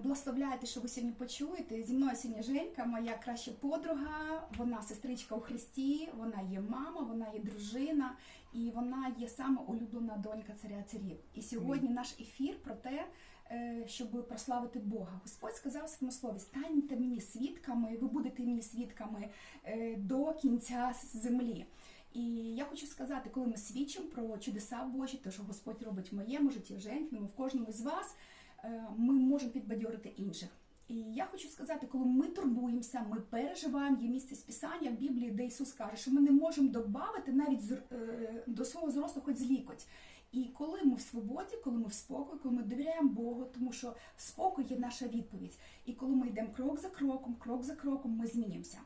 благословляєте, що ви сьогодні почуєте. Зі мною сьогодні Женька, моя краща подруга, вона сестричка у Христі, вона є мама, вона є дружина, і вона є саме улюблена донька царя царів. І сьогодні наш ефір про те, е, щоб прославити Бога. Господь сказав своєму слові: станьте мені свідками, ви будете мені свідками е, до кінця землі. І я хочу сказати, коли ми свідчимо про чудеса Божі, те, що Господь робить в моєму житті, в Женькному, в кожному з вас, ми можемо підбадьорити інших. І я хочу сказати, коли ми турбуємося, ми переживаємо, є місце з Писання в Біблії, де Ісус каже, що ми не можемо додати навіть е, до свого зросту хоч з лікоть. І коли ми в свободі, коли ми в спокої, коли ми довіряємо Богу, тому що спокій є наша відповідь. І коли ми йдемо крок за кроком, крок за кроком, ми змінюємося.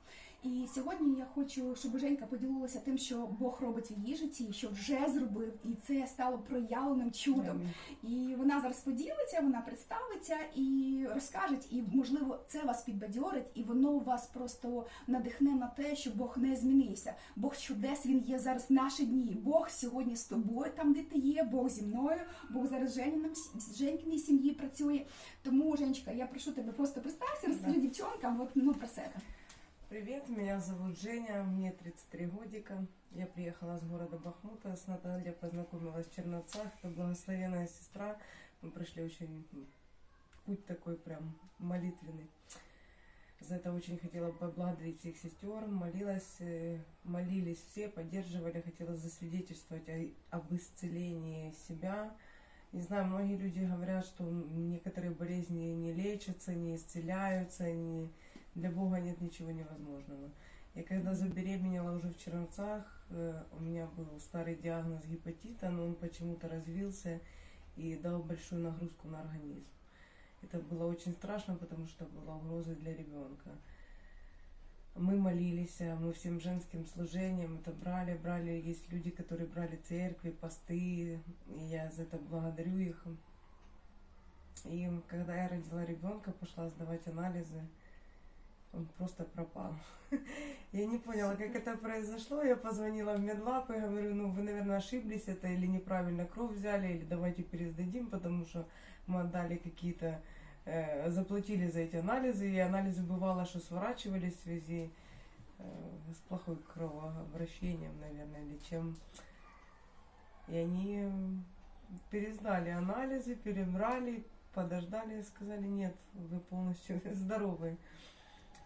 І сьогодні я хочу, щоб Женька поділилася тим, що Бог робить в її житті, що вже зробив, і це стало проявленим чудом. І вона зараз поділиться, вона представиться і розкаже, і можливо це вас підбадьорить, і воно вас просто надихне на те, що Бог не змінився. Бог чудес, він є зараз в наші дні. Бог сьогодні з тобою, там де ти є, Бог зі мною, Бог зараз Женіному Женькиній сім'ї працює. Тому, Женечка, я прошу тебе просто представся, розкажи дівчонкам, от ну про себе. Привет, меня зовут Женя, мне 33 годика. Я приехала с города Бахмута, с Натальей познакомилась в Черновцах. Это благословенная сестра. Мы прошли очень путь такой прям молитвенный. За это очень хотела поблагодарить всех сестер, молилась, э, молились все, поддерживали, хотела засвидетельствовать о- об исцелении себя. Не знаю, многие люди говорят, что некоторые болезни не лечатся, не исцеляются, не... для Бога нет ничего невозможного. Я когда забеременела уже в Черновцах, э, у меня был старый диагноз гепатита, но он почему-то развился и дал большую нагрузку на организм. Это было очень страшно, потому что была угроза для ребенка. Мы молились, а мы всем женским служением это брали, брали. Есть люди, которые брали церкви, посты, и я за это благодарю их. И когда я родила ребенка, пошла сдавать анализы, он просто пропал. Я не поняла, как это произошло. Я позвонила в медлаб и говорю, ну вы, наверное, ошиблись, это или неправильно кровь взяли, или давайте пересдадим, потому что мы отдали какие-то, э, заплатили за эти анализы, и анализы бывало, что сворачивались в связи э, с плохой кровообращением, наверное, или чем. И они пересдали анализы, перебрали, подождали и сказали, нет, вы полностью здоровы.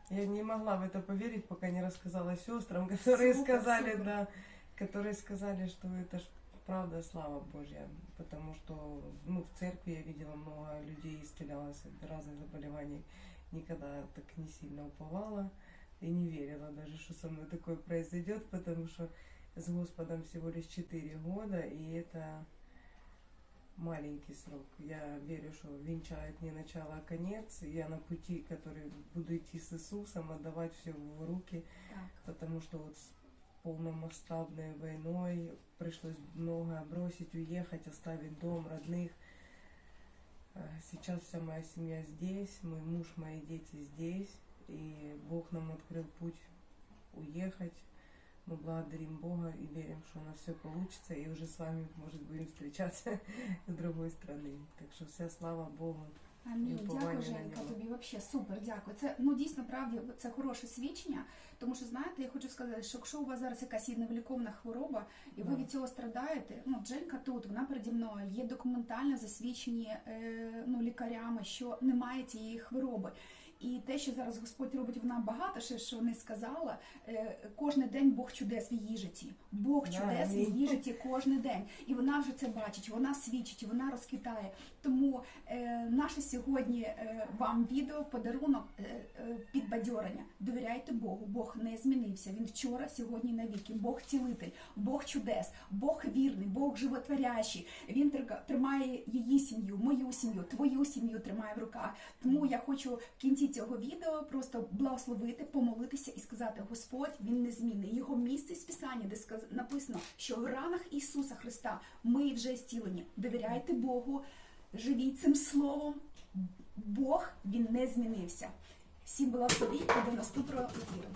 Я не могла в это поверить, пока не рассказала сестрам, которые Супер, сказали, супер. да, которые сказали, что это ж правда слава Божья, потому что ну, в церкви я видела много людей исцелялось от разных заболеваний, никогда так не сильно уповала и не верила даже, что со мной такое произойдет, потому что с Господом всего лишь 4 года, и это маленький срок. Я верю, что венчает не начало, а конец. и Я на пути, который буду идти с Иисусом, отдавать все в его руки, Так. потому что вот с полномасштабной войной пришлось многое бросить, уехать, оставить дом, родных. А Сейчас вся моя семья здесь, мой муж, мои дети здесь, и Бог нам открыл путь уехать. Мы благодарим Бога и верим, что у нас все получится, и уже с вами, может, будем встречаться с другой страны. Так что вся слава Богу. Амінь. Дякую, Женька, тобі взагалі супер, дякую. Це ну дійсно правді це хороше свідчення. Тому що знаєте, я хочу сказати, що якщо у вас зараз якась є невиліковна хвороба, і ви від цього страдаєте, ну Женька тут, вона переді мною є документально засвідчені е, ну, лікарями, що немає цієї хвороби. І те, що зараз Господь робить, вона багато ще що не сказала. Е, кожен день Бог чудес в її житті. Бог чудес в її житті кожен день. І вона вже це бачить, вона свідчить, вона розквітає. Тому е, наше сьогодні е, вам відео в подарунок е, е, підбадьорення. Довіряйте Богу. Бог не змінився. Він вчора, сьогодні, навіки. Бог цілитель, Бог чудес, Бог вірний, Бог животворящий. Він тримає її сім'ю, мою сім'ю, твою сім'ю тримає в руках. Тому я хочу в кінці цього відео просто благословити, помолитися і сказати: Господь, він не змінний. Його місце з Писання, де написано, що в ранах Ісуса Христа ми вже зцілені. Довіряйте Богу, живіть цим словом. Бог він не змінився. Всім благословіть і до наступного ефіру.